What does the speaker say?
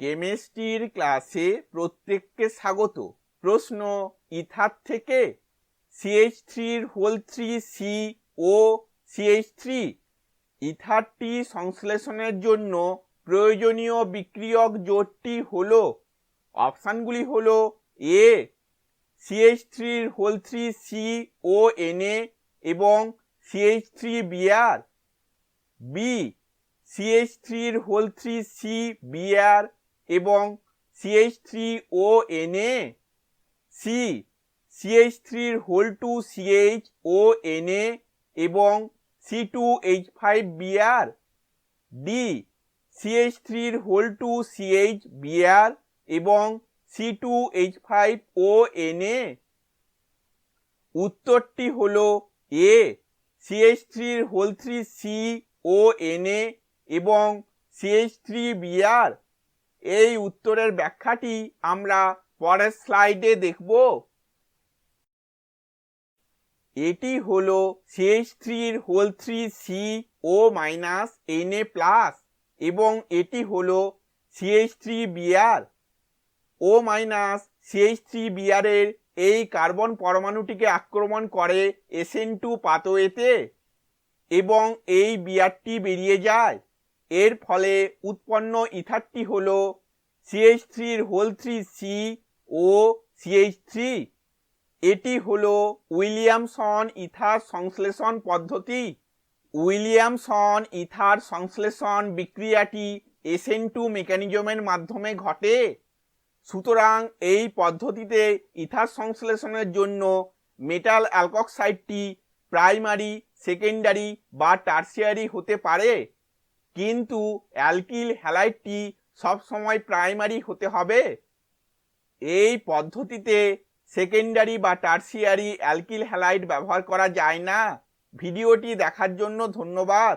কেমিস্ট্রির ক্লাসে প্রত্যেককে স্বাগত। প্রশ্ন ইথার থেকে সিএইচ থ্রির whole three C O CH three ইথারটি সংশ্লেষণের জন্য প্রয়োজনীয় বিক্রিয়ক জোটটি হলো, অপশানগুলি হল এ সিএইচ থ্রির whole three C O NA এবং CH three BR B CH থ্রির হোল থ্রি সি বিআর এবং CH three O NA C CH থ্রির whole two CH O NA এবং C two H five BR D CH থ্রির whole two CH BR এবং C two H five O NA উত্তরটি হল A CH থ্রির whole three C O NA এবং CH three BR এই উত্তরের ব্যাখ্যাটি আমরা পরের স্লাইডে দেখব। এটি হলো সিএইচ থ্রির whole three C O minus N A plus এবং এটি হলো CH three BR O minus CH three বিআরের এই কার্বন পরমাণুটিকে আক্রমণ করে এসএন টু পাতোয়েতে এবং এই বিআরটি বেরিয়ে যায়। এর ফলে উৎপন্ন ইথারটি হল সিএইচ থ্রির whole three C O CH three এটি হল উইলিয়ামসন ইথার সংশ্লেষণ পদ্ধতি। উইলিয়ামসন ইথার সংশ্লেষণ বিক্রিয়াটি এসএন টু মেকানিজমের মাধ্যমে ঘটে। সুতরাং এই পদ্ধতিতে ইথার সংশ্লেষণের জন্য মেটাল অ্যালকক্সাইডটি প্রাইমারি, সেকেন্ডারি বা টার্সিয়ারি হতে পারে। কিন্তু অ্যালকিল হ্যালাইডটি সবসময় প্রাইমারি হতে হবে। এই পদ্ধতিতে সেকেন্ডারি বা টার্সিয়ারি অ্যালকিল হ্যালাইড ব্যবহার করা যায় না। ভিডিওটি দেখার জন্য ধন্যবাদ।